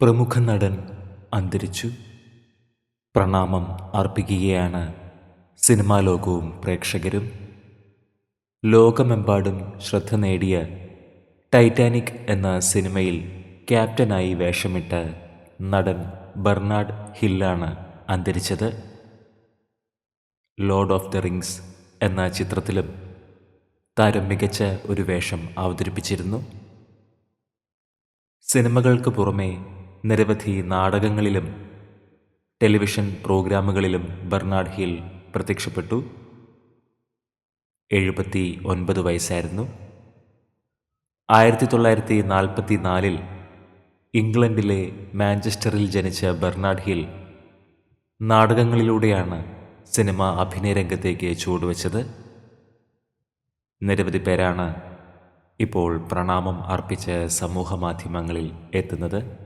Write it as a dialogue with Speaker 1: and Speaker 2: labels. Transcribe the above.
Speaker 1: പ്രമുഖ നടൻ അന്തരിച്ചു. പ്രണാമം അർപ്പിക്കുകയാണ് സിനിമാ ലോകവും പ്രേക്ഷകരും. ലോകമെമ്പാടും ശ്രദ്ധ നേടിയ ടൈറ്റാനിക് എന്ന സിനിമയിൽ ക്യാപ്റ്റനായി വേഷമിട്ട നടൻ ബെർണാഡ് ഹില്ലാണ് അന്തരിച്ചത്. ലോർഡ് ഓഫ് ദ റിങ്സ് എന്ന ചിത്രത്തിലും താരം മികച്ച ഒരു വേഷം അവതരിപ്പിച്ചിരുന്നു. സിനിമകൾക്ക് പുറമെ നിരവധി നാടകങ്ങളിലും ടെലിവിഷൻ പ്രോഗ്രാമുകളിലും ബെർണാഡ് ഹിൽ പ്രത്യക്ഷപ്പെട്ടു. എഴുപത്തി ഒൻപത് വയസ്സായിരുന്നു. ആയിരത്തി തൊള്ളായിരത്തി നാൽപ്പത്തി നാലിൽ ഇംഗ്ലണ്ടിലെ മാഞ്ചസ്റ്ററിൽ ജനിച്ച ബെർണാഡ് ഹിൽ നാടകങ്ങളിലൂടെയാണ് സിനിമ അഭിനയ രംഗത്തേക്ക് ചുവടുവെച്ചത്. നിരവധി പേരാണ് ഇപ്പോൾ പ്രണാമം അർപ്പിച്ച് സമൂഹ മാധ്യമങ്ങളിൽ എത്തുന്നത്.